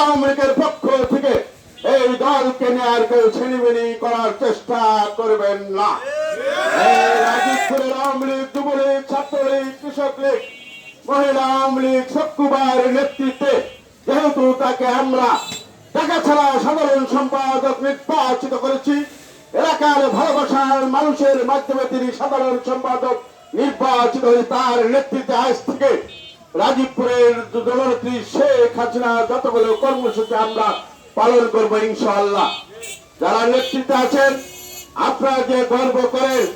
জেলা আওয়ামী লীগের পক্ষ থেকে এই দলকে নিয়ে আর কেউ ছিনিমিনি করার চেষ্টা করবেন না। যেহেতু তাকে আমরা সাধারণ সম্পাদক করেছি মানুষের মাধ্যমে তিনি সাধারণ সম্পাদক নির্বাচিত হয়ে তার নেতৃত্বে আজ থেকে রাজীবপুরের জননেত্রী শেখ হাসিনা যতগুলো কর্মসূচি আমরা পালন করব ইনশাআল্লাহ। যারা নেতৃত্বে আছেন, আপনারা যে গর্ব করেন,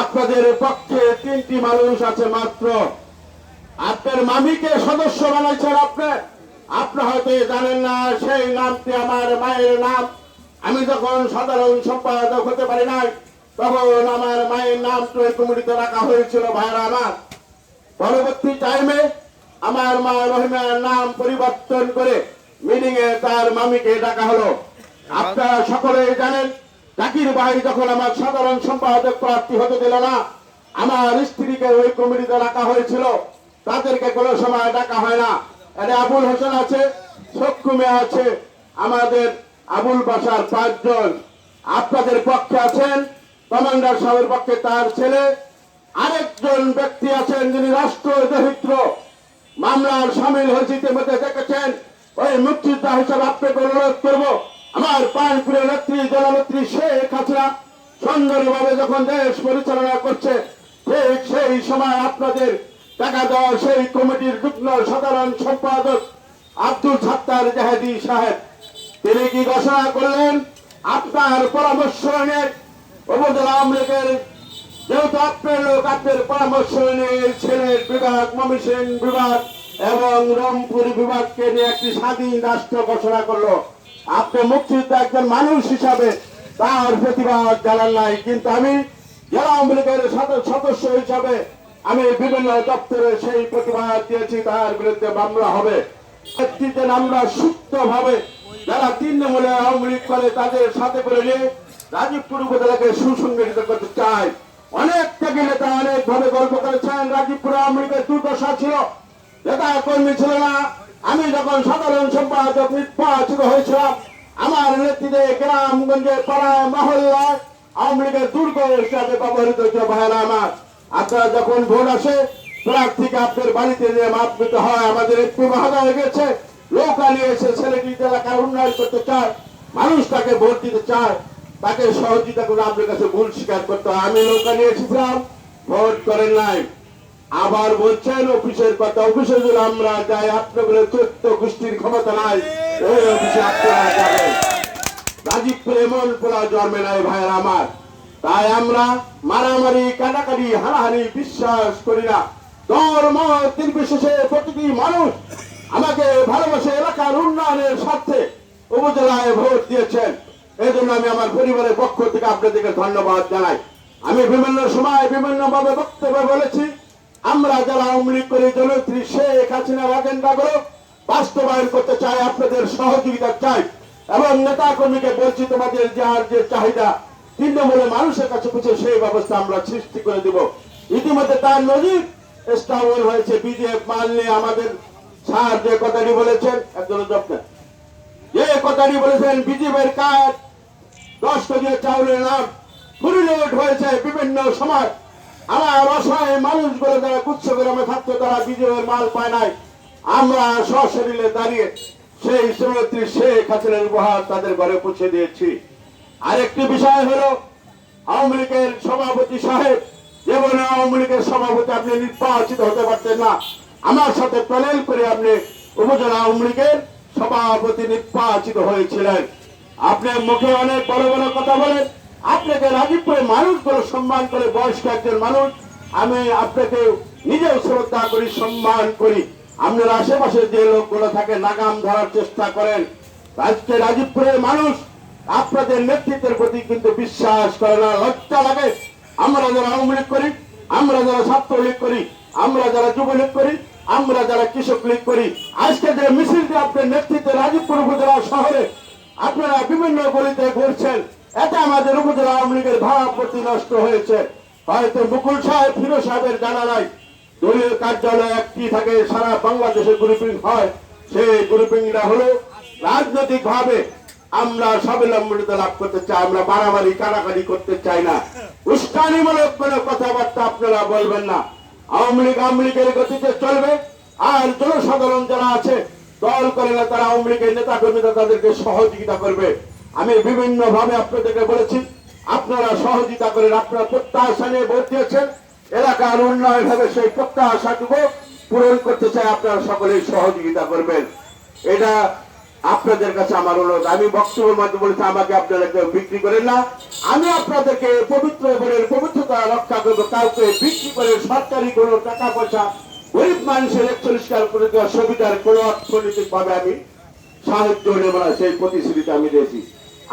আপনাদের পক্ষে তিনটি মানুষ আছে মাত্র। আপনার মামিকে সদস্য বানাইছেন আপনি। আপনি হয়তো জানেন না, সেই নামটি আমার মায়ের নাম। আমি যখন সাধারণ সম্পাদক হতে পারি নাই, তখন আমার মায়ের নাম তো কমিটিতে রাখা হয়েছিল, ভাইরা আমার। পরবর্তী টাইমে আমার মা রহিমার নাম পরিবর্তন করে মিটিং এ তার মামিকে ডাকা হলো। আপনারা সকলেই জানেন, জাকির ভাই যখন আমার সাধারণ সম্পাদক প্রার্থী হতে দিল না, আমার স্ত্রীকে ওই কমিটিতে রাখা হয়েছিল। তাদেরকে কোনো সময় ডাকা হয় না। এটা আবুল হোসেন আছে সক্ষুমে আছে, আমাদের আবুল বাসার পাঁচজন। আপনাদের পক্ষে আছেন, কমান্ডার সাহেবের পক্ষে তার ছেলে। আরেকজন ব্যক্তি আছেন যিনি রাষ্ট্র দরিদ্র মামলার সামিল হয়েছে ইতিমধ্যে দেখেছেন। ওই মুক্তিযোদ্ধা হিসাবে আপনাকে অনুরোধ করব, আমার পানপুরের নেত্রী জননেত্রী শেখ হাসিনা সুন্দরভাবে যখন দেশ পরিচালনা করছে, ঠিক সেই সময় আপনাদের টাকা দেওয়া সেই কমিটির যুগ্ম সাধারণ সম্পাদক আব্দুল সাত্তার জাহেদি সাহেব। তিনি কি ঘোষণা করলেন? আপনার পরামর্শ উপজেলা আওয়ামী লীগের যেহেতু আপনার লোক, আপনার পরামর্শ ছেলের বিভাগ, মমিসিং বিভাগ এবং রংপুর বিভাগকে নিয়ে একটি স্বাধীন রাষ্ট্র ঘোষণা করল। আপনি মুক্তিযুদ্ধ একজন মানুষ হিসাবে তার প্রতিবাদ জানান নাই। কিন্তু আমি জেলা আওয়ামী লীগের সদস্য হিসাবে আমি বিভিন্ন দপ্তরে সেই প্রতিবাদ দিয়েছি, তার বিরুদ্ধে মামলা হবে। আমরা সুস্থভাবে যারা তৃণমূলে আওয়ামী লীগ করে তাদের সাথে করে নিয়ে রাজীবপুর উপজেলাকে সুসংগঠিত করতে চাই। অনেক থেকে নেতা অনেক ভাবে গল্প করেছেন রাজীবপুর আওয়ামী দুর্দশা ছিল নেতা কর্মী ছিল না আমি যখন সাধারণ সম্পাদক নির্বাচিত হয়েছিলাম, আমার নেতৃত্বে গ্রামগঞ্জে পাড়ায়, মহল্লায় আওয়ামী লীগের দুর্গ হিসাবে ব্যবহৃত হচ্ছে ভাইরা আমার। আপনারা যখন ভোট আসে প্রার্থীকে আপনার বাড়িতে নিয়ে মাপ দিতে হয়, আমাদের একটু মহাদা হয়ে গেছে, নৌকা নিয়ে এসে ছেলেটি এলাকার উন্নয়ন করতে চায়, মানুষ তাকে ভোট দিতে চায়। তাকে সহযোগিতা করে আপনার কাছে ভুল স্বীকার করতে আমি নৌকা নিয়ে এসেছিলাম, ভোট করেন নাই। আবার বলছেন, অফিসের কথা, অফিসে যদি আমরা যাই, আপনাদের চোদ্দ গোষ্ঠীর ক্ষমতা নাই। ওই অফিসে আপনারা যাবেন। রাজীবপুর এমন পোলা জন্মে নাই ভাইয়ের আমার। তাই আমরা মারামারি, কাটাকাটি, হানাহানি বিশ্বাস করি না। ধর্ম নির্বিশেষে প্রতিটি মানুষ আমাকে ভালোবাসে, এলাকার উন্নয়নের স্বার্থে উপজেলায় ভোট দিয়েছেন। এই জন্য আমি আমার পরিবারের পক্ষ থেকে আপনাদেরকে ধন্যবাদ জানাই। আমি বিভিন্ন সময় বিভিন্ন ভাবে বক্তব্য বলেছি। আমরা যারা আওয়ামী লীগ করি জনত্রী শেখ হাসিনার এজেন্ডাগুলো বাস্তবায়ন করতে চাই, আপনাদের সহযোগিতা চাই এবং নেতা কর্মীকে বলছি তোমাদের যার যে চাহিদা, তৃণমূলে মানুষের কাছে পৌঁছে সেই ব্যবস্থা আমরা সৃষ্টি করে দিব। ইতিমধ্যে তার নজির স্টাবল হয়েছে বিজেপি মাল নিয়ে আমাদের স্যার যে কথাটি বলেছেন? একজন যত্ন যে কথাটি বলেছেন বিজেপির কাজ দশ কেজি চাউলের নাম ফুরিলোড হয়েছে বিভিন্ন সময়। আমার অসহায় মানুষগুলো যারা গুচ্ছ গ্রামে থাকতো, তারা বিজয়ের মাল পায় নাই। আমরা সশরীরে দাঁড়িয়ে সেই শ্রীমতী শেখ হাসিনার উপহার তাদের ঘরে পৌঁছে দিয়েছি। আরেকটি বিষয় হলো, আওয়ামী লীগের সভাপতি সাহেব যেমন আওয়ামী লীগের সভাপতি আপনি নির্বাচিত হতে পারতেন না, আমার সাথে প্যানেল করে আপনি উপজেলা আওয়ামী লীগের সভাপতি নির্বাচিত হয়েছিলেন। আপনি মুখে অনেক বড় বড় কথা বলেন, আপনাকে রাজীবপুরে মানুষগুলো সম্মান করে, বয়স্ক একজন মানুষ, আমি আপনাকে নিজেও শ্রদ্ধা করি, সম্মান করি। আপনার আশেপাশে যে লোকগুলো থাকে, নাগাম ধরার চেষ্টা করেন। আজকে রাজীবপুরের মানুষ আপনাদের নেতৃত্বের প্রতি কিন্তু বিশ্বাস করে না, লজ্জা লাগে। আমরা যারা আওয়ামী লীগ করি, আমরা যারা ছাত্রলীগ করি, আমরা যারা যুবলীগ করি আমরা যারা কৃষক লীগ করি, আজকে যে মিছিলটি আপনার নেতৃত্বে রাজীবপুর উপজেলা শহরে আপনারা বিভিন্ন গলিতে ঘুরছেন, এতে আমাদের উপজেলা আওয়ামী লীগের ভাবমূর্তি নষ্ট হয়েছে। হয়তো মুকুল সাহেব ফিরো সাহেবের জানা নাই, দলীয় কার্যালয় একটি থাকে, সারা বাংলাদেশে গ্রুপিং হয়। সেই গ্রুপিংটা হলো রাজনৈতিক ভাবে আমরা স্বাবলম্বিত লাভ করতে চাই, আমরা বাড়াবাড়ি কারাকারি করতে চাই না। উস্কানিমূলক কোনো কথাবার্তা আপনারা বলবেন না। আওয়ামী লীগ আওয়ামী লীগের গতিতে চলবে। আর জনসাধারণ যারা আছে, দল করে না, তারা আওয়ামী লীগের নেতা কর্মীরা তাদেরকে সহযোগিতা করবে। আমি বিভিন্ন ভাবে আপনাদেরকে বলেছি, আপনারা সহযোগিতা করেন, আপনারা প্রত্যাশা নিয়ে ভোট দিয়েছেন। এলাকার উন্নয়ন হবে, সেই প্রত্যাশাটুকু পূরণ করতে চাই, আপনারা সকলেই সহযোগিতা করবেন। এটা আপনাদের কাছে আমার অনুরোধ, আমি বক্তব্যের মাধ্যমে বলেছি, আমাকে আপনারা কেউ বিক্রি করেন না। আমি আপনাদেরকে পবিত্র বলের পবিত্রতা রক্ষা করব, কাউকে বিক্রি করে সরকারি কোনো টাকা পয়সা গরিব মানুষের একচল্লিশ করে দেওয়ার সুবিধার কোনো অর্থনৈতিক ভাবে আমি সাহায্য নেব না, সেই প্রতিশ্রুতি আমি দিয়েছি।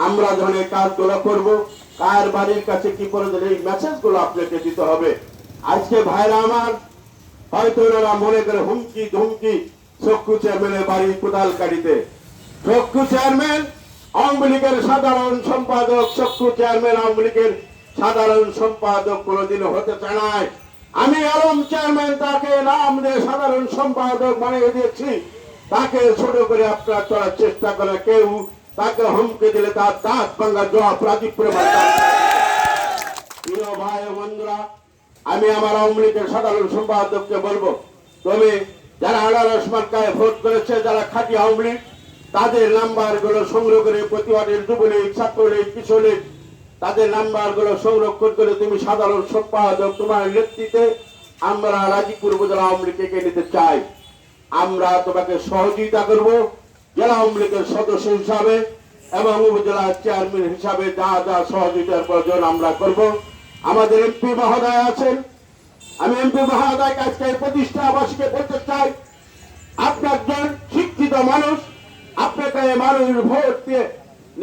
আমরা যখন এই কাজগুলো করব, কার বাড়ির কাছে কি প্রয়োজন এই মেসেজগুলো আপনাকে দিতে হবে? আজকে ভাইরা আমার, হয়তো ওনারা মনে করে হুমকি ধুমকি চক্ষু চেয়ারম্যানের বাড়ি কোদাল কাটিতে। চক্ষু চেয়ারম্যান, আওয়ামী লীগের সাধারণ সম্পাদক, চক্ষু চেয়ারম্যান আওয়ামী লীগের সাধারণ সম্পাদক কোনোদিনও হতে চায় নাই আমি আলম চেয়ারম্যান, তাকে নাম দিয়ে সাধারণ সম্পাদক বানিয়ে দিয়েছি। তাকে ছোট করে আপনারা চলার চেষ্টা করে কেউ তাকে হুমকে দিলে তার দাঁত ভাঙ্গা জবাব রাজীবপুরে প্রিয় ভাই বন্ধুরা, আমি আমার আওয়ামী লীগের সাধারণ সম্পাদককে বলব, তবে যারা আনারস মার্কায় ভোট করেছে, যারা খাঁটি আওয়ামী লীগ তাদের নাম্বারগুলো সংগ্রহ করে প্রতিবাদের যুবলীগ ছাত্রলীগ কিশোরলীগ তাদের নাম্বারগুলো সংরক্ষণ করে তুমি সাধারণ সম্পাদক তোমার নেতৃত্বে আমরা রাজীবপুর উপজেলা আওয়ামী লীগকে নিতে চাই। আমরা তোমাকে সহযোগিতা করব জেলা আওয়ামী লীগের সদস্য হিসাবে এবং উপজেলা চেয়ারম্যান হিসাবে যা যা সহযোগিতার প্রয়োজন আমরা করব। আমাদের এমপি মহোদয় আছেন। আমি এমপি মহোদয় এই প্রতিষ্ঠাবাসীকে বলতে চাই। আপনার শিক্ষিত মানুষ আপনাকে মানুষ ভোট দিয়ে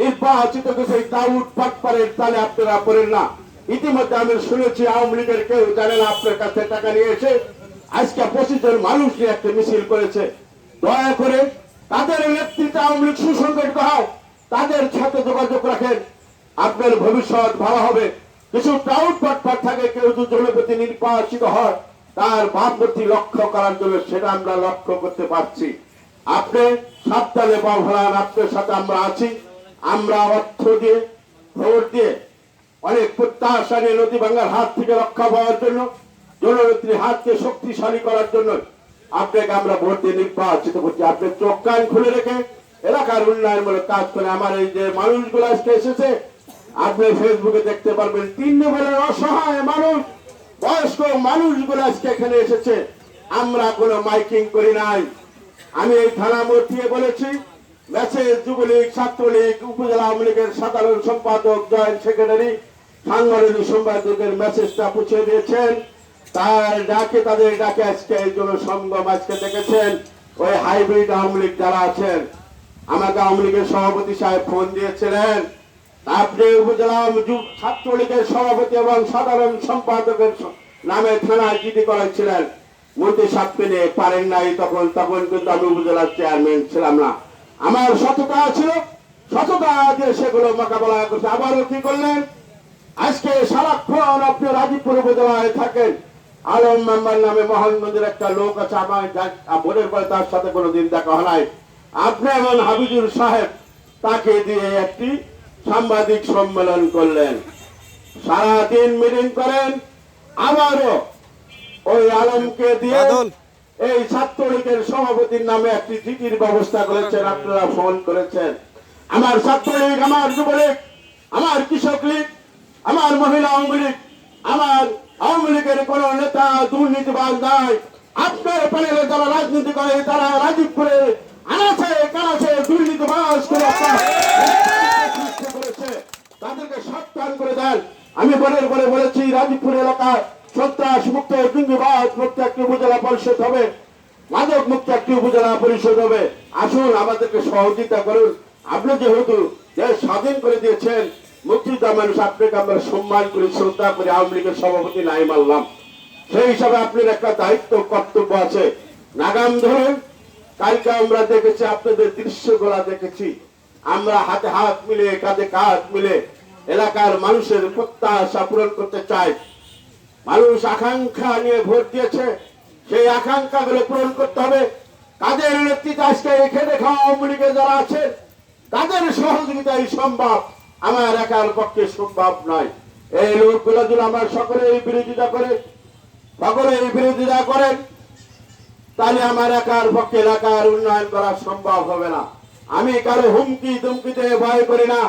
নির্বাচিত কিছু দাউদ পাটপারের তালে আপনারা পড়েন না। ইতিমধ্যে আমি শুনেছি আওয়ামী লীগের কেউ জানে না আপনার কাছে টাকা নিয়ে এসে আজকে পঁচিশ জন মানুষ নিয়ে একটা মিছিল করেছে। দয়া করে তাদের নেতৃত্বে আওয়ামী লীগ সুসংগঠিত হয় তাদের সাথে যোগাযোগ রাখেন। আপনার ভবিষ্যৎ ভালো হবে। কিছু টাউট পাটপাট থাকে, কেউ যদি জনপ্রতি নির্বাচিত হয়, তার ভাবমূর্তি লক্ষ্য করার জন্য সেটা আমরা লক্ষ্য করতে পারছি। আপনি সাবধানে পা আপনার সাথে আমরা আছি। আমরা অর্থ দিয়ে, ভোট দিয়ে অনেক প্রত্যাশা নিয়ে নদী ভাঙ্গার হাত থেকে রক্ষা পাওয়ার জন্য, জননেত্রীর হাতকে শক্তিশালী করার জন্য আপনাকে আমরা ভোট দিয়ে নির্বাচিত করছি। আপনি চোখ কান খুলে রেখে এলাকার উন্নয়নমূলক কাজ করে আমার এই যে মানুষগুলো আজকে এসেছে, আপনি ফেসবুকে দেখতে পারবেন, তিন নম্বরের অসহায় মানুষ, বয়স্ক মানুষগুলো আজকে এখানে এসেছে। আমরা কোনো মাইকিং করি নাই। আমি এই থানা মোড় দিয়ে বলেছি, মেসেজ যুবলীগ, ছাত্রলীগ, উপজেলা আওয়ামী লীগের সাধারণ সম্পাদক, জয়েন্ট সেক্রেটারি, সাংগঠনিক সম্পাদকের মেসেজটা পৌঁছে দিয়েছেন। তার ডাকে তাদের ডাকে আজকে এই জন্য সঙ্গম আজকে দেখেছেন, ওই হাইব্রিড আওয়ামী লীগ যারা আছেন। আমাকে আওয়ামী লীগের সভাপতি সাহেব ফোন দিয়েছিলেন। আপনি উপজেলা ছাত্রলীগের সভাপতি এবং সাধারণ সম্পাদকের নামে থানায় জিডি করেছিলেন মন্ত্রী সাহেব পেলে পারেন নাই, তখন তখন কিন্তু আমি উপজেলার চেয়ারম্যান ছিলাম না। আমার সততা ছিল, সততা দিয়ে সেগুলো মোকাবেলা করছে। আবারও কি করলেন? আজকে সারাক্ষণ আপনি রাজীবপুর উপজেলায় থাকেন। আলম মেম্বার নামে মোহনগঞ্জের একটা লোক আছে, আমার যা- বোনের পরে তার সাথে কোনোদিন দেখা হয় নাই। আপনি এমন হাবিজুর সাহেব, তাকে দিয়ে একটি সাংবাদিক সম্মেলন করলেন। সারাদিন মিটিং করেন, আবারও ওই আলমকে দিয়ে। এই ছাত্রলীগের সভাপতির নামে একটি চিঠির ব্যবস্থা করেছেন আপনারা ফোন করেছেন। আমার ছাত্রলীগ আমার যুবলীগ আমার কৃষক লীগ আমার মহিলা আওয়ামী লীগ আমার আওয়ামী লীগের কোন নেতা দুর্নীতিবাজ নাই। আপনার প্যানেলে যারা রাজনীতি করে তারা রাজীবপুরে আনাছে কানাছে দুর্নীতিবাজ করে তাদেরকে সাবধান করে দেন। আমি বলের বলে বলেছি রাজীবপুর এলাকায় সন্ত্রাস মুক্ত জঙ্গিবাদ মুক্ত একটি উপজেলা পরিষদ হবে। মাদক মুক্ত একটি উপজেলা পরিষদ হবে। আসুন, আমাদেরকে সহযোগিতা করুন। আপনি যেহেতু দেশ স্বাধীন করে দিয়েছেন মুক্তিযোদ্ধা মানুষ আপনাকে আমরা সম্মান করি, শ্রদ্ধা করি। আওয়ামী লীগের সভাপতি নাই মানলাম সেই হিসাবে আপনার একটা দায়িত্ব, কর্তব্য আছে। নাগাম ধরুন, কালকে আমরা দেখেছি, আপনাদের দৃশ্যগুলা দেখেছি। আমরা হাতে হাত মিলে কাঁধে কাঁধ মিলে এলাকার মানুষের প্রত্যাশা পূরণ করতে চাই। মানুষ আকাঙ্ক্ষা নিয়ে ভোট দিয়েছে, সেই আকাঙ্ক্ষা গুলো পূরণ করতে হবে। কাদের নেতৃত্বে আজকে এই খেটে খাওয়া আওয়ামী লীগের যারা আছে তাদের সহযোগিতাই সম্ভব? আমার একার পক্ষে সম্ভব নয়। এই লোকগুলো যদি আমার সকলের বিরোধিতা করে সকলের বিরোধিতা করেন, তাহলে আমার একার পক্ষে এলাকার উন্নয়ন করা সম্ভব হবে না। আমি কারও হুমকি দুমকিতে ভয় করি না।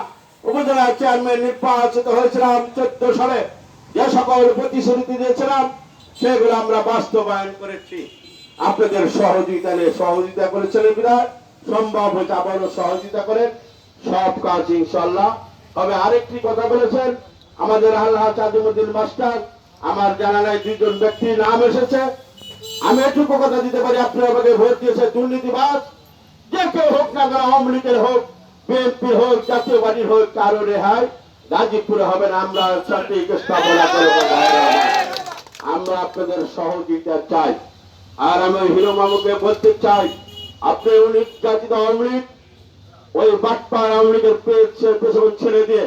উপজেলা চেয়ারম্যান নির্বাচিত হয়েছিলাম চোদ্দ সালে। যে সকল প্রতিশ্রুতি দিয়েছিলাম, সেগুলো আমরা বাস্তবায়ন করেছি। আপনাদের সহযোগিতা নিয়ে সহযোগিতা করেছিলেন বিধায় সম্ভব হয়েছে আবারও সহযোগিতা করেন। সব কাজ ইনশাল্লাহ তবে আরেকটি কথা বলেছেন আমাদের আল্লাহ চাঁদুমুদ্দিন মাস্টার। আমার জানা নাই দুইজন ব্যক্তির নাম এসেছে। আমি এটুকু কথা দিতে পারি আপনারা আমাকে ভোট দিয়েছে দুর্নীতিবাজ। যে কেউ হোক না কেন, আওয়ামী লীগের হোক বিএনপি হোক জাতীয় পার্টির হোক, কারও রেহাই। গাজীপুরে হবে না, আমরা সঠিক স্থাপনা করব আমরা আপনাদের সহযোগিতা চাই। আর আমি হিরো মামুকে বলতে চাই, আপনি উনি জাতীয় আওয়ামী ওই বাটপার আওয়ামী লীগের পেছনে ছেড়ে দিয়ে।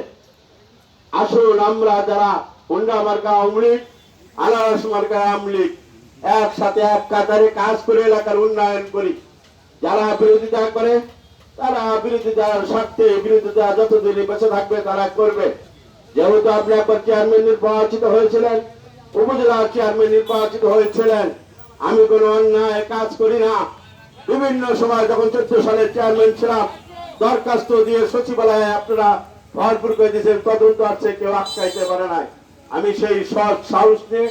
আসুন, আমরা যারা হুন্ডা মার্কা আওয়ামী আনারস মার্কা আওয়ামী একসাথে এক কাতারে কাজ করে এলাকার উন্নয়ন করি। যারা বিরোধিতা করে তারা বিরোধিতার স্বার্থে বিরোধিতা যতদিন বেঁচে থাকবে, তারা করবে। যেহেতু আপনি একবার চেয়ারম্যান নির্বাচিত হয়েছিলেন, উপজেলা চেয়ারম্যান নির্বাচিত হয়েছিলেন, আমি কোনো অন্যায় কাজ করি না। বিভিন্ন সময় যখন চোদ্দ সালের চেয়ারম্যান ছিলাম, দরখাস্ত দিয়ে সচিবালয়ে আপনারা ভরপুর করে দিয়েছেন, তদন্ত আছে কেউ আটকাইতে পারে নাই। আমি সেই সৎ সাহস নিয়ে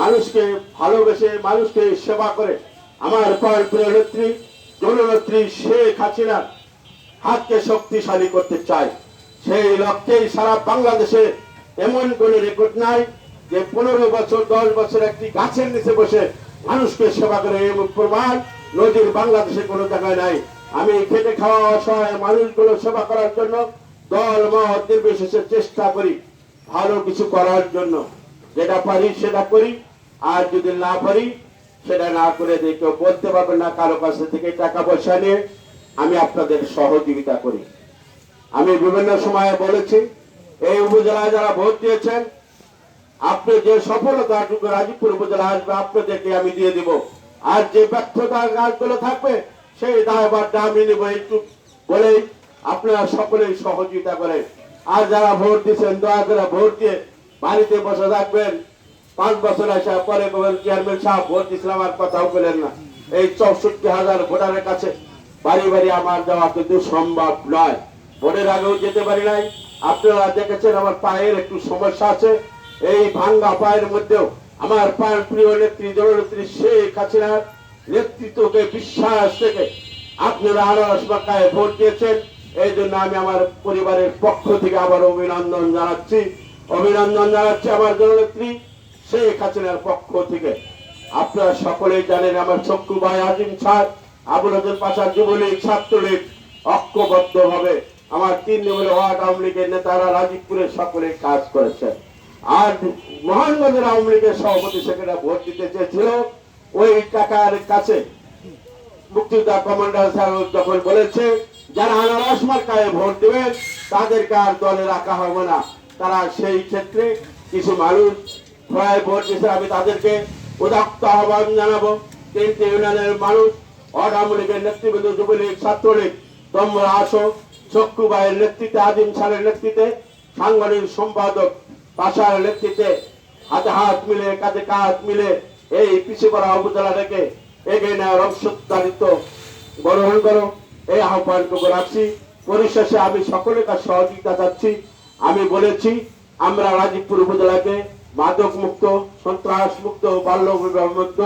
মানুষকে ভালোবেসে, মানুষকে সেবা করে, আমার প্রিয় নেত্রী জননেত্রী শেখ হাসিনার হাতকে শক্তিশালী করতে চাই। সেই লক্ষ্যেই সারা বাংলাদেশে এমন কোন রেকর্ড নাই যে পনেরো বছর, দশ বছর একটি গাছের নিচে বসে মানুষকে সেবা করে এই প্রমাণ নদীর বাংলাদেশে কোনো জায়গায় নাই। আমি খেটে খাওয়া অসহায় মানুষগুলো সেবা করার জন্য দল, মত নির্বিশেষে চেষ্টা করি ভালো কিছু করার জন্য। যেটা পারি সেটা করি, আর যদি না পারি, সেটা না করে দিয়ে বলতে পারবে না কারও কাছে থেকে টাকা পয়সা নিয়ে। আমি আপনাদের সহযোগিতা করি। আমি বিভিন্ন সময়ে বলেছি, এই উপজেলায় যারা ভোট দিয়েছেন, আপনি যে সফলতাটুকু রাজীবপুর উপজেলা আসবে, আপনাদেরকে আমি দিয়ে দিব। আর যে ব্যর্থতার কাজগুলো থাকবে, সেই দায়ভারটা আমি নেব একটু বলেই আপনারা সকলেই সহযোগিতা করেন আর যারা ভোট দিচ্ছেন দয়া করে ভোট দিয়ে বাড়িতে বসে থাকবেন। পাঁচ বছর আসা পরে চেয়ারম্যান সাহেব, ভোট দিছিলাম আর কথাও বলেন না। এই চৌষট্টি হাজার ভোটারের কাছে বাড়ি বাড়ি আমার যাওয়া কিন্তু সম্ভব নয়। ভোটের আগেও যেতে পারি নাই। আপনারা দেখেছেন আমার পায়ের একটু সমস্যা আছে। এই ভাঙ্গা পায়ের মধ্যেও আমার পায়ের প্রিয় নেত্রী জননেত্রী শেখ হাসিনার নেতৃত্বকে বিশ্বাস থেকে আপনারা আনারস বাঁকায় ভোট দিয়েছেন। এই জন্য আমি আমার পরিবারের পক্ষ থেকে আবার অভিনন্দন জানাচ্ছি। অভিনন্দন জানাচ্ছি আমার জননেত্রী শেখ হাসিনার পক্ষ থেকে। আপনারা সকলেই জানেন আমার চক্ষু ভাই আজিম স্যার। আবুল হাজার পাশার যুবলীগ ছাত্রলীগ ঐক্যবদ্ধ ভাবে আমার তিন নম্বরের ওয়ার্ড আওয়ামী লীগের নেতারা রাজীবপুরে সকলে কাজ করেছেন। আর মহানগঞ্জের আওয়ামী লীগের সভাপতি সেখানে ভোট দিতে চেয়েছিল। ওই টাকার কাছে মুক্তিযোদ্ধা কমান্ডার স্যার যখন বলেছে, যারা আনারস মার্কায় ভোট দেবেন, তাদেরকে আর দলে রাখা হবে না। তারা সেই ক্ষেত্রে কিছু মানুষ প্রায় ভোট দিয়েছে, আমি তাদেরকে উদাক্ত আহ্বান জানাব। তিনটি ইউনিয়নের মানুষ লীগের নেতৃবৃন্দ যুবলীগ, ছাত্রলীগ তোমরা আসো, চক্ষু ভাইয়ের নেতৃত্বে স্যারের নেতৃত্বে সম্পাদক পাশার নেতৃত্বে, হাতে হাত মিলে, কাঁধে কাঁধ মিলে এই পিছিয়ে পড়া এগিয়ে নেওয়ার অংশদারিত্ব গ্রহণ করো। এই আহ্বানটুকু রাখছি। পরিশেষে আমি সকলের কাছে সহযোগিতা চাচ্ছি। আমি বলেছি, আমরা রাজীবপুর উপজেলাকে মাদক মুক্ত সন্ত্রাস মুক্ত বাল্য বিবাহ মুক্ত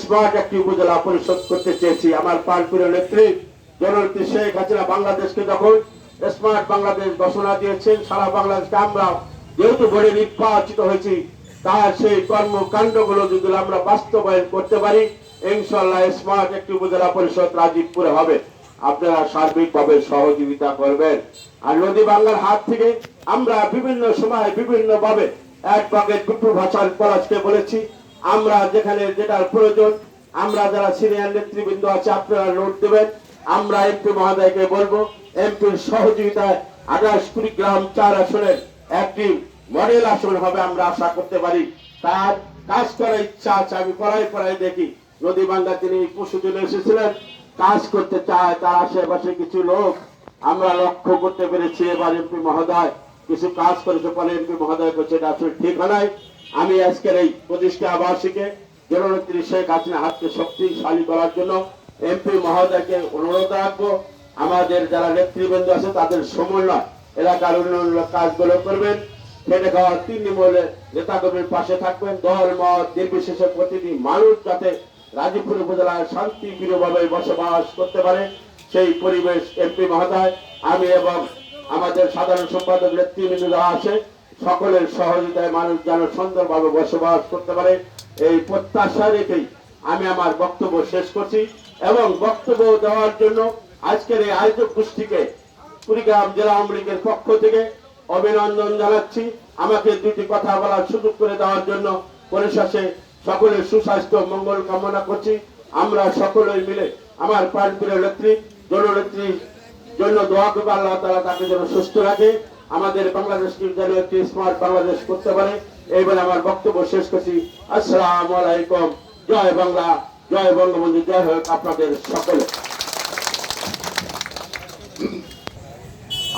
স্মার্ট একটি উপজেলা পরিষদ করতে চেয়েছি। আমার পানপুরের নেত্রী, জননেত্রী শেখ হাসিনা বাংলাদেশকে যখন স্মার্ট বাংলাদেশ ঘোষণা দিয়েছেন, সারা বাংলাদেশকে আমরা যেহেতু ভোটে নির্বাচিত হয়েছি, তার সেই কর্মকাণ্ডগুলো যদি আমরা বাস্তবায়ন করতে পারি ইনশাল্লাহ স্মার্ট একটি উপজেলা পরিষদ রাজীবপুরে হবে। আপনারা সার্বিকভাবে সহযোগিতা করবেন। আর নদী বাংলার হাত থেকে আমরা বিভিন্ন সময় বিভিন্নভাবে এক বাগের বিপুল ভাষার পলাশকে বলেছি। আমরা যেখানে যেটার প্রয়োজন, আমরা যারা সিনিয়র নেতৃবৃন্দ আছে, আপনারা নোট দেবেন। আমরা এমপি মহোদয়কে বলব এমপির সহযোগিতায় আঠাশ কুড়ি গ্রাম চার আসনের একটি মডেল আসন হবে আমরা আশা করতে পারি। তার কাজ করার ইচ্ছা আছে, আমি পড়াই পড়াই দেখি। নদী বাঙ্গা তিনি পশুজন এসেছিলেন, কাজ করতে চায়, তার আশেপাশে কিছু লোক। আমরা লক্ষ্য করতে পেরেছি এবার এমপি মহোদয়। কিছু কাজ করেছে পরে এমপি মহোদয় করছে এটা আসলে ঠিক হয় আমি আজকের এই প্রতিষ্ঠা আবাসিকে জননেত্রী শেখ হাসিনা হাতকে শক্তিশালী করার জন্য এমপি মহোদয়কে অনুরোধ রাখব। আমাদের যারা নেতৃবৃন্দ আছে, তাদের সমন্বয়, এলাকার উন্নয়ন কাজগুলো করবেন। খেটে খাওয়া তিন মূলে নেতা কর্মীর পাশে থাকবেন। দল মত, নির্বিশেষে প্রতিটি মানুষ যাতে রাজীবপুর উপজেলায় শান্তি প্রিয়ভাবে বসবাস করতে পারে, সেই পরিবেশ এমপি মহোদয়, আমি এবং আমাদের সাধারণ সম্পাদক নেতৃবৃন্দ আছে সকলের সহযোগিতায় মানুষ যেন সুন্দরভাবে বসবাস করতে পারে, এই প্রত্যাশা রেখেই আমি আমার বক্তব্য শেষ করছি এবং বক্তব্য দেওয়ার জন্য আজকের এই আয়োজক গোষ্ঠীকে কুড়িগ্রাম জেলা আওয়ামী লীগের পক্ষ থেকে অভিনন্দন জানাচ্ছি। আমাকে দুটি কথা বলার সুযোগ করে দেওয়ার জন্য পরিশেষে সকলের সুস্বাস্থ্য মঙ্গল কামনা করছি। আমরা সকলেই মিলে আমার প্রাণপ্রিয় নেত্রী জননেত্রী জন্য দোয়া করব, আল্লাহ তালা তাকে যেন সুস্থ রাখে। আমাদের বাংলাদেশকে যেন একটি স্মার্ট বাংলাদেশ করতে পারে, এই বলে আমার বক্তব্য শেষ করছি। আসসালামু আলাইকুম। জয় বাংলা, জয় বঙ্গবন্ধু, জয় হোক আপনাদের সকলে।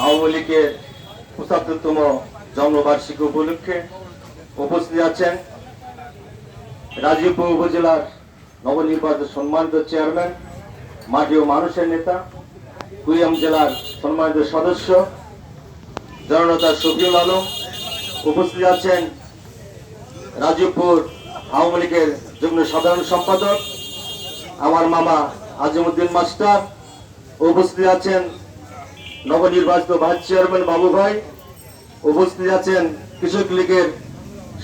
আওয়ামী লীগের পঁচাত্তরতম জন্মবার্ষিকী উপলক্ষে উপস্থিত আছেন রাজীবপুর উপজেলার নবনির্বাচিত সম্মানিত চেয়ারম্যান, মাটি ও মানুষের নেতা কুড়িয়াম জেলার সম্মানিত সদস্য জননেতা শফিউল আলম উপস্থিত আছেন রাজীবপুর আওয়ামী লীগের যুগ্ম সাধারণ সম্পাদক, আমার মামা আজিমুদ্দিন মাস্টার, উপস্থিত আছেন নবনির্বাচিত ভাইস চেয়ারম্যান বাবু ভাই, উপস্থিত আছেন কৃষক লীগের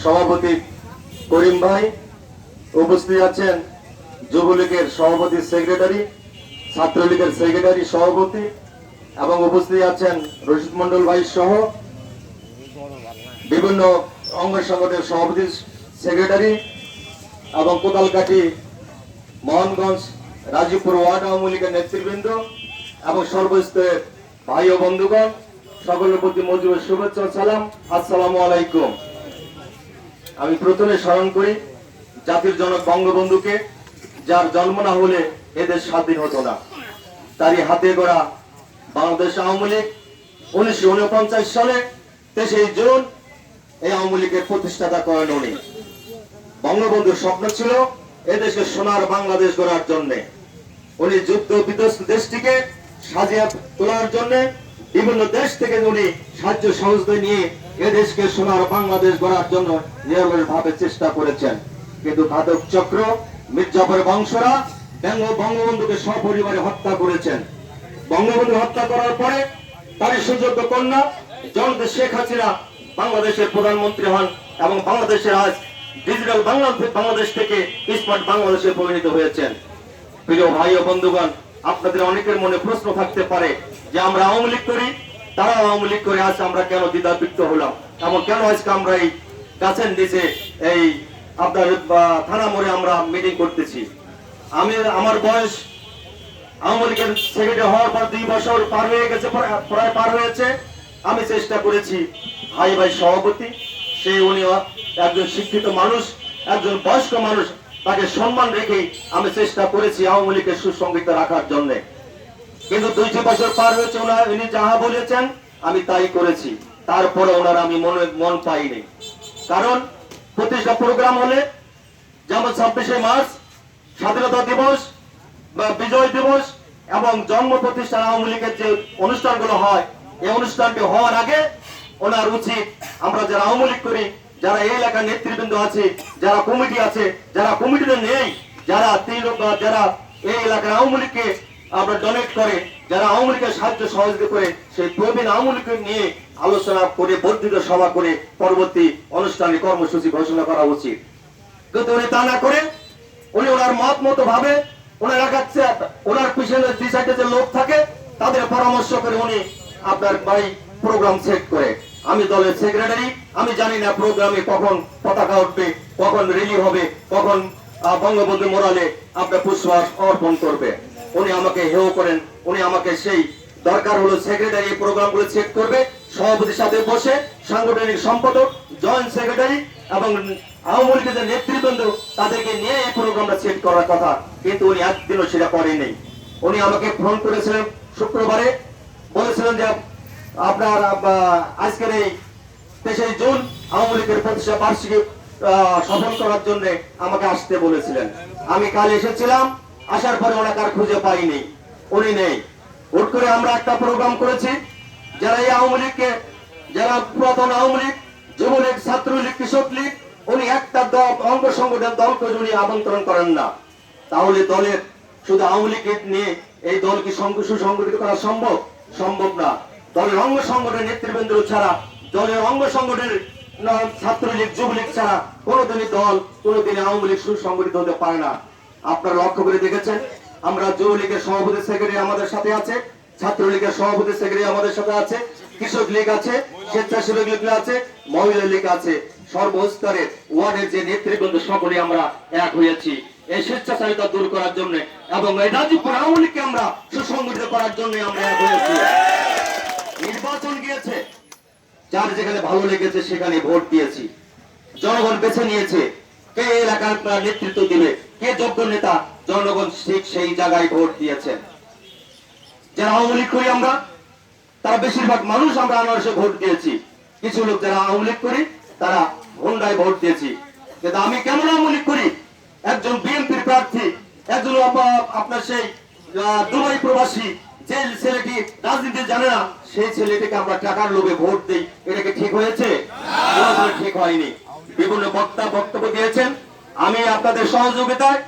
সভাপতি করিম ভাই, উপস্থিত আছেন যুবলীগের সভাপতি সেক্রেটারি, ছাত্রলীগের সেক্রেটারি সভাপতি এবং উপস্থিত আছেন রশিদ মন্ডল ভাই সহ বিভিন্ন অঙ্গ সংগঠনের সভাপতি, সেক্রেটারি এবং কোদালকাঠি, মোহনগঞ্জ, রাজীবপুর ওয়ার্ড আওয়ামী লীগের নেতৃবৃন্দ এবং সর্বস্তরের ভাই ও বন্ধুগণ, সকলের প্রতি মজুর শুভেচ্ছা সালাম। আসসালামু আলাইকুম। আমি প্রথমে স্মরণ করি, জাতির জনক বঙ্গবন্ধুকে, যার জন্ম না হলে এদের স্বাধীন হতো না। তারই হাতে গড়া বাংলাদেশ আওয়ামী লীগ উনিশশো উনপঞ্চাশ সালে তেইশে জুন এই আওয়ামী লীগের প্রতিষ্ঠাতা করেন উনি। বঙ্গবন্ধুর স্বপ্ন ছিল এদেশকে সোনার বাংলাদেশ গড়ার জন্য। উনি যুদ্ধ বিধ্বস্ত দেশটিকে সাজিয়ে তোলার জন্য বিভিন্ন দেশ থেকে উনি সাহায্য সহযোগিতা নিয়ে এদেশকে সোনার বাংলাদেশ গড়ার জন্য নিয়মের ভাবে চেষ্টা করেছেন। কিন্তু ঘাতক চক্র মির্জাফর বংশরা বঙ্গবন্ধুকে সপরিবারে হত্যা করেছেন। বঙ্গবন্ধু হত্যা করার পরে তারই সুযোগ্য কন্যা জনতা শেখ হাসিনা বাংলাদেশের প্রধানমন্ত্রী হন এবং বাংলাদেশের আজ ডিজিটাল বাংলাদেশ থেকে স্মার্ট বাংলাদেশে পরিণত হয়েছেন। প্রিয় ভাই ও বন্ধুগণ, আপনাদের অনেকের মনে প্রশ্ন থাকতে পারে যে আমরা আওয়ামী লীগ করি? তারা আওয়ামী লীগ করে আজ আমরা কেন দ্বিধাবিত্ত হলাম? এমন কেন আজকে আমরা এই গাছের নিচে এই আপনার থানা মোড়ে আমরা মিটিং করতেছি? আমি, আমার বয়স আওয়ামী দুই আমি চেষ্টা করেছি ভাই সভাপতি সেই উনি একজন শিক্ষিত মানুষ, একজন বয়স্ক মানুষ, তাকে সম্মান রেখেই আমি চেষ্টা করেছি আওয়ামী লীগের সুসংগীতা রাখার জন্য। কিন্তু বছর পার হয়েছে ওনার উনি যাহা বলেছেন, আমি তাই করেছি। তারপরে ওনার আমি মনে মন পাইনি। কারণ প্রতিষ্ঠা প্রোগ্রাম হলে, যেমন ছাব্বিশে মার্চ, স্বাধীনতা দিবস বিজয় দিবস এবং জন্ম প্রতিষ্ঠান আওয়ামী লীগের যে অনুষ্ঠানগুলো হয়, এই অনুষ্ঠানটি হওয়ার আগে ওনার উচিত আমরা যারা আওয়ামী লীগ করি, যারা এই এলাকার নেতৃবৃন্দ আছে, যারা কমিটি আছে, যারা কমিটিতে নেই, যারা যারা এই এলাকার আওয়ামী লীগকে আমরা ডোনেট করে, যারা আওয়ামী লীগের সাহায্য সহযোগিতা করে, সেই প্রবীণ আওয়ামী লীগকে নিয়ে আলোচনা করে, বর্ধিত সভা করে পরবর্তী অনুষ্ঠানে কর্মসূচি ঘোষণা করা উচিত। কিন্তু উনি তা না করে, উনি ওনার মত মতো ভাবে ওনার একাচ্ছে ওনার পিছনে দুই সাইডে যে লোক থাকে, তাদের পরামর্শ করে উনি আপনার বাড়ি প্রোগ্রাম সেট করে। আমি দলের সেক্রেটারি আমি জানি না প্রোগ্রামে কখন পতাকা উঠবে, কখন রেলি হবে, কখন বঙ্গবন্ধু মোরালে আপনার পুষ্প অর্পণ করবে। উনি আমাকে হেও করেন, উনি আমাকে সেই দরকার হলো সেক্রেটারি এই প্রোগ্রামগুলো চেক করবে, সভাপতির সাথে বসে সাংগঠনিক সম্পাদক জয়েন্ট সেক্রেটারি এবং আওয়ামী লীগের যে নেতৃবৃন্দ, তাদেরকে নিয়ে এই প্রোগ্রামটা সেট করার কথা। কিন্তু উনি একদিনও সেটা করেনি উনি আমাকে ফোন করেছিলেন শুক্রবারে। বলেছিলেন যে, আপনার আজকের এই তেইশে জুন আওয়ামী লীগের প্রতিষ্ঠা বার্ষিকী সফল করার জন্য আমাকে আসতে বলেছিলেন। আমি কাল এসেছিলাম, আসার পরে ওনাকে আর খুঁজে পাইনি। উনি নেই। হুট করে আমরা একটা প্রোগ্রাম করেছি, যারা এই আওয়ামী লীগকে, যারা পুরাতন আওয়ামী লীগ, যুবলীগ, ছাত্রলীগ, কৃষক লীগ উনি একটা দল, অঙ্গ সংগঠন দলকে উনি আমন্ত্রণ করেন না, তাহলে দলের শুধু আওয়ামী লীগ নিয়ে এই দল কি সুসংগঠিত করা সম্ভব? সম্ভব না। দলের অঙ্গ সংগঠনের নেতৃবৃন্দ ছাড়া, দলের অঙ্গ সংগঠনের ছাত্রলীগ, যুবলীগ ছাড়া কোনোদিনই দল, কোনোদিনই আওয়ামী লীগ সুসংগঠিত হতে পারে না। আপনারা লক্ষ্য করে দেখেছেন, আমরা যুবলীগের সভাপতি সেক্রেটারি আমাদের সাথে আছে, ছাত্রলীগের সভাপতি সেক্রেটারি আমাদের সাথে আছে, কৃষক লীগ আছে, স্বেচ্ছাসেবক লীগ আছে, মহিলা লীগ আছে। সর্বস্তরের ওয়ার্ডের যে নেতৃবৃন্দ সকলে আমরা এক হয়েছি। এই স্বেচ্ছাচারিতা দূর করার জন্য এবং এই রাজীবপুর আওয়ামী লীগকে আমরা সুসংগঠিত করার জন্য আমরা এক হয়েছি। নির্বাচন গিয়েছে, যার যেখানে ভালো লেগেছে সেখানে ভোট দিয়েছি। জনগণ বেছে নিয়েছে, কে এলাকার নেতৃত্ব দিবে, কে যোগ্য নেতা, জনগণ ঠিক সেই জায়গায় ভোট দিয়েছেন যারা আওয়ামী লীগ করি আমরা, তারা বেশিরভাগ মানুষ আমরা আনারসে ভোট দিয়েছি। কিছু লোক যারা আওয়ামী লীগ করি তারা হোন্ডায় ভোট দিয়েছি। কিন্তু আমি কেমন লীগ করি? একজন বিএনপির প্রার্থী, একজন আপনার সেই দুবাই প্রবাসী, যে ছেলেটি রাজনীতি জানে না, সেই ছেলেটিকে আমরা টাকার লোভে ভোট দেই। এটা কি ঠিক হয়েছে? ঠিক হয়নি। বিভিন্ন বক্তা বক্তব্য দিয়েছেন। আমি আপনাদের সহযোগিতায়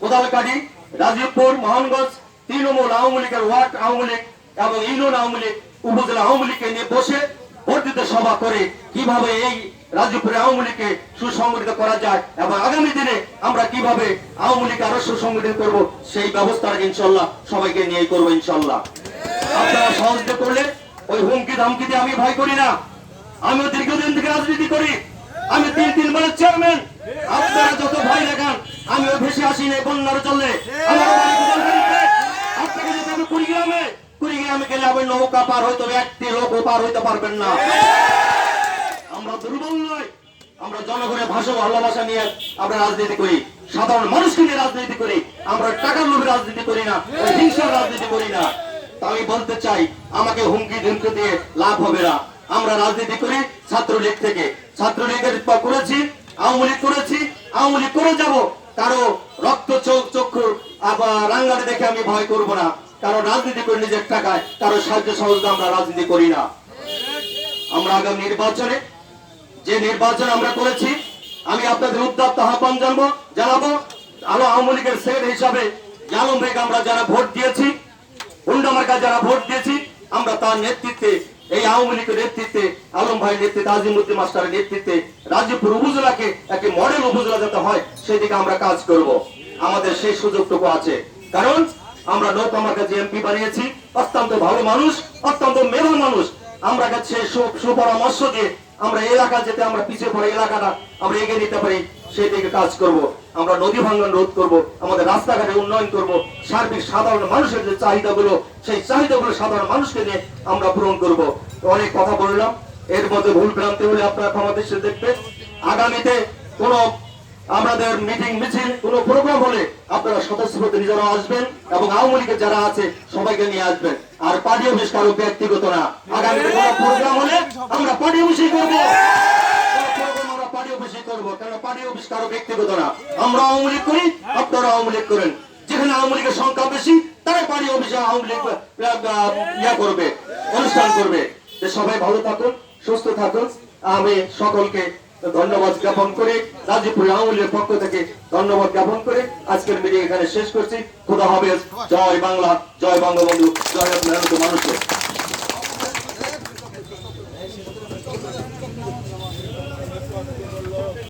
কোদালকাটি রাজীবপুর, মোহনগঞ্জ, তৃণমূল আওয়ামী লীগের ওয়ার্ড আওয়ামী লীগ এবং ইউনিয়ন আওয়ামী লীগ, উপজেলা আওয়ামী লীগকে নিয়ে বসে বর্ধিত সভা করে কীভাবে এই রাজীবপুরে আওয়ামী লীগকে সুসংগঠিত করা যায় এবং আগামী দিনে আমরা কীভাবে আওয়ামী লীগ আরও সুসংগঠিত করব, সেই ব্যবস্থাটা ইনশাল্লাহ সবাইকে নিয়ে করব ইনশাল্লাহ আপনারা সহযোগিতা করলে ওই হুমকি ধামকিতে আমি ভয় করি না। আমিও দীর্ঘদিন থেকে রাজনীতি করি। আমি তিন তিন বারের চেয়ারম্যান। আপনারা যত ভয় দেখান, আমিও ভেসে আসি নাই বন্যার চললে আমার বাড়ি কোদালখালীতে। আপনাকে যেতে হবে কুড়িগ্রামে কুড়িগ্রামে গেলে আমি নৌকা পার হইতে একটি লোকও পার হইতে পারবেন না। আমরা দুর্বল নয় আমরা জনগণের ভাষা ভালোবাসা নিয়ে আমরা রাজনীতি করি। সাধারণ মানুষকে নিয়ে রাজনীতি করি, আমরা টাকার লোভে রাজনীতি করি না হিংসার রাজনীতি করি না। আমি বলতে চাই, আমাকে হুমকি ধুমকি দিয়ে লাভ হবে না। আমরা রাজনীতি করি ছাত্রলীগ থেকে। ছাত্রলীগের করেছি, আওয়ামী লীগ করেছি, আওয়ামী লীগ করে যাব। কারও রক্ত চোখ চক্ষু আবার রাঙ্গালে দেখে আমি ভয় করব না। কারও রাজনীতি করে নিজের টাকায়, কারও সাহায্য সহযোগিতা আমরা রাজনীতি করি না। আমরা আগামী নির্বাচনে, যে নির্বাচন আমরা করেছি, আমি আপনাদের উদ্যোক্ত আহ্বান জানব, জানাব, আলো আওয়ামী লীগের সেক্রেটারি হিসাবে যে আলম ভাইকে আমরা যারা ভোট দিয়েছি, হুন্ডা মার্কা যারা ভোট দিয়েছি, আমরা তার নেতৃত্বে, এই আওয়ামী লীগের নেতৃত্বে, আলম ভাইয়ের নেতৃত্বে আজিমুদ্দিন মাস্টারের নেতৃত্বে, রাজীবপুর উপজেলাকে একটি মডেল উপজেলা যাতে হয়, সেদিকে আমরা কাজ করব। আমাদের সেই সুযোগটুকু আছে। কারণ আমরা নৌকা মার্কা যে এমপি বানিয়েছি, অত্যন্ত ভালো মানুষ, অত্যন্ত মেধার মানুষ। আমরা কাছে সুপরামর্শ দিয়ে আমরা এলাকা যেতে, আমরা পিছিয়ে পড়ে এলাকাটা আমরা এগিয়ে নিতে পারি, সেই দিকে কাজ করব। আমরা নদী ভাঙ্গন রোধ করব, আমাদের রাস্তাঘাটে উন্নয়ন করব। সার্বিক সাধারণ মানুষের যে চাহিদাগুলো, সেই চাহিদাগুলো সাধারণ মানুষকে নিয়ে আমরা পূরণ করব। অনেক কথা বললাম, এর মধ্যে ভুল ভ্রান্তি হলে আপনারা ক্ষমা দৃষ্টি দেখবেন। আগামীতে কোনো আমাদের মিটিং মিছিল কোন প্রোগ্রাম হলে আপনারা সদস্য নিজেরা আসবেন এবং আওয়ামী লীগের যারা আছে সবাইকে নিয়ে আসবেন। আর পার্টি অফিস কারও ব্যক্তিগত না। আগামী কোনো প্রোগ্রাম হলে আমরা পার্টি অফিসই করব। আমি সকলকে ধন্যবাদ জ্ঞাপন করে রাজীবপুর আওয়ামী লীগের পক্ষ থেকে ধন্যবাদ জ্ঞাপন করে আজকের মিটিং এখানে শেষ করছি। খুদা হবে জয় বাংলা, জয় বঙ্গবন্ধু, জয় আপনার মানুষ